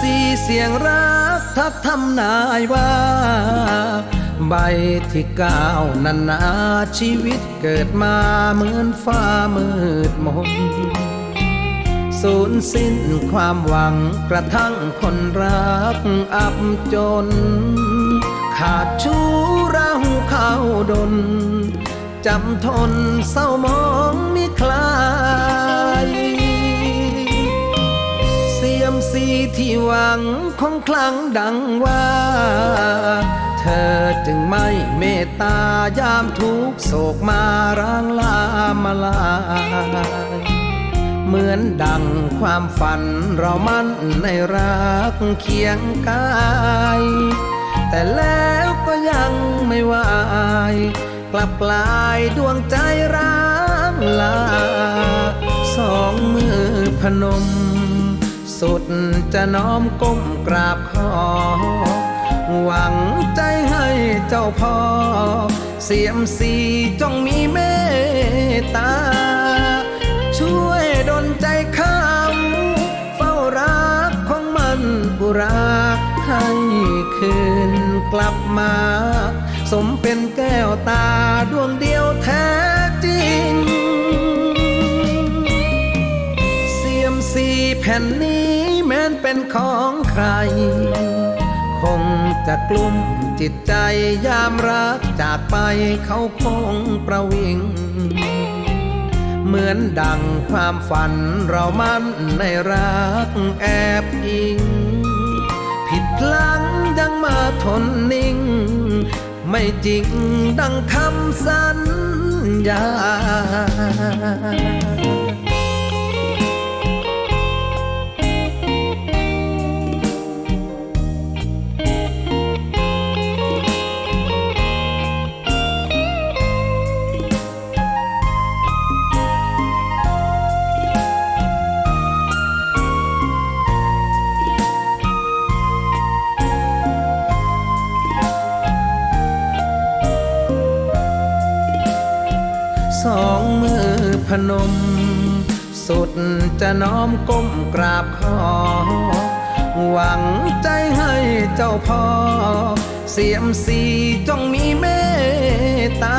ซีเสียงรักทักทำนายว่า ใบที่ก้านันาชีวิตเกิดมาเหมือนฟ้ามืดมนสูญสิ้นความหวังกระทั่งคนรักอับจน ขาดชูเราเข้าดน จำทนเศร้ามองมิคลาย สีที่หวังของคลังดังว่า เธอจึงไม่เมตตายามทุกโศกมาร่างลามาลายเหมือนดังความฝันเรามั่นในรักเคียงกาย แต่แล้วก็ยังไม่วาย กลับกลายดวงใจร้างลา สองมือพนม สุดจะน้อมก้มกราบขอ หวังใจให้เจ้าพ่อ เสียมสีจงมีเมตตา ช่วยดลใจข้ามเฝ้ารักของมันบุราให้คืนกลับมา สมเป็นแก้วตาดวงเดียวแท้จริง เสียมสีแผ่นนี้้นเป็นของใคร คงจะกลุ่มจิตใจยามรักจากไปเขาคงประวิง เหมือนดังความฝันเรามันในรักแอบอิง ผิดพลังยังมาทนนิ่ง ไม่จริงดังคำสัญญา พนม สุดจะน้อมก้มกราบขอ หวังใจให้เจ้าพ่อ เสียมสีจงมีเมตตา